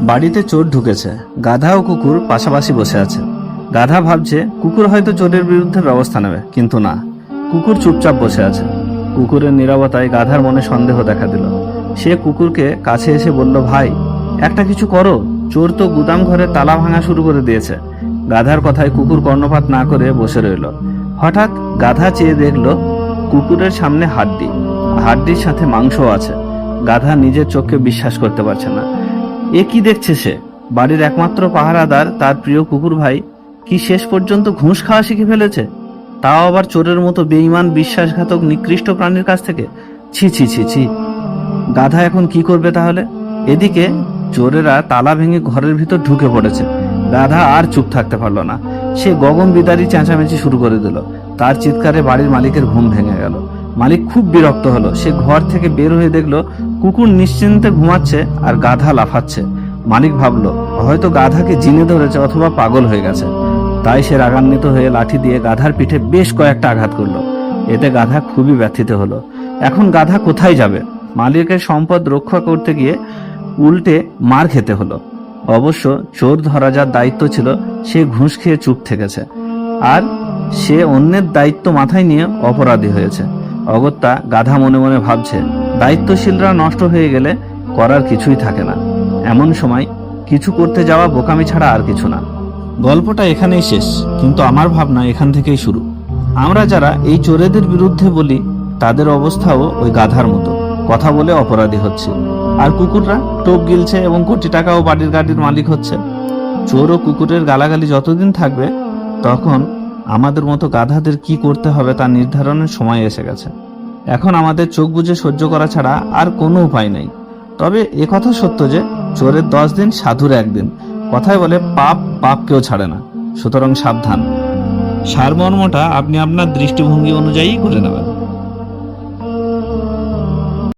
বাড়িতে চোর ঢুকেছে। গাধা ও কুকুর পাশাপাশি বসে আছে। গাধা ভাবছে, কুকুর হয়তো চোরের বিরুদ্ধে ব্যবস্থা নেবে। কিন্তু না। কুকুর চুপচাপ বসে আছে। কুকুরের নিরাপত্তায় গাধার মনে সন্দেহ দেখা দিল। সে কুকুরকে কাছে এসে বলল, ভাই, একটা কিছু করো। চোর তো গুদাম ঘরে তালা ভাঙা শুরু করে দিয়েছে। গাধার কথায় কুকুর কর্ণপাত না করে বসে রইল। হঠাৎ গাধা চেয়ে দেখল, কুকুরের সামনে হাড্ডি। হাড্ডির সাথে মাংসও আছে। গাধা নিজের চোখকে বিশ্বাস করতে পারছে না। এ কি দেখছে সে? বাড়ির একমাত্র পাহারাদার, তার প্রিয় কুকুর ভাই, কি শেষ পর্যন্ত ঘুষ খাওয়া শিখে ফেলেছে? তাও আবার চোরের মতো বেঈমান, বিশ্বাসঘাতক, নিকৃষ্ট প্রাণীর কাছ থেকে? ছি ছি ছি ছি। গাধা এখন কি করবে তাহলে? এদিকে চোরেরা তালা ভেঙে ঘরের ভিতর ঢুকে পড়েছে। গাধা আর চুপ থাকতে পারল না। সে গগন বিদারি চেঁচামেচি শুরু করে দিল। তার চিৎকারে বাড়ির মালিকের ঘুম ভেঙে গেল। মালিক খুব বিরক্ত হলো। সে ঘর থেকে বের হয়ে দেখল কুকুর নিশ্চিন্তে ঘুমাচ্ছে আর গাধা লাফাচ্ছে। মালিক ভাবলো, হয়তো গাধাকে জিনে ধরেছে অথবা পাগল হয়ে গেছে। তাই সে রাগান্বিত হয়ে লাঠি দিয়ে গাধার পিঠে বেশ কয়েকটা আঘাত করল। এতে গাধা খুবই ব্যথিত হলো। এখন গাধা কোথায় যাবে? মালিকের সম্পদ রক্ষা করতে গিয়ে উল্টে মার খেতে হলো। অবশ্য চোর ধরা যার দায়িত্ব ছিল, সে ঘুষ খেয়ে চুপ থেকেছে। আর সে অন্যের দায়িত্ব মাথায় নিয়ে অপরাধী হয়েছে। অগত্যা গাধা মনে মনে ভাবছে, দায়িত্বশীলরা নষ্ট হয়ে গেলে করার কিছুই থাকে না। এমন সময় কিছু করতে যাওয়া বোকামি ছাড়া আর কিছু না। গল্পটা এখানেই শেষ, কিন্তু আমার ভাবনা এখান থেকেই শুরু। আমরা যারা এই চোরেদের বিরুদ্ধে বলি, তাদের অবস্থাও ওই গাধার মতো। কথা বলে অপরাধী হচ্ছে। আর কুকুররা টোপ গিলছে এবং কোটি টাকা ও বাড়ির গাড়ির মালিক হচ্ছে। চোর ও কুকুরের গালাগালি যতদিন থাকবে, তখন আমাদের মতো গাধাদের কি করতে হবে তা নির্ধারণের সময় এসে গেছে। এখন আমাদের চোখ বুঝে সহ্য করা ছাড়া আর কোনো উপায় নেই। তবে একথা সত্য যে, চোরের দশ দিন, সাধুর একদিন। কথায় বলে পাপ পাপ কেউ ছাড়ে না। সুতরাং সাবধান। সারমর্মটা আপনি আপনার দৃষ্টিভঙ্গি অনুযায়ী করে নেবেন।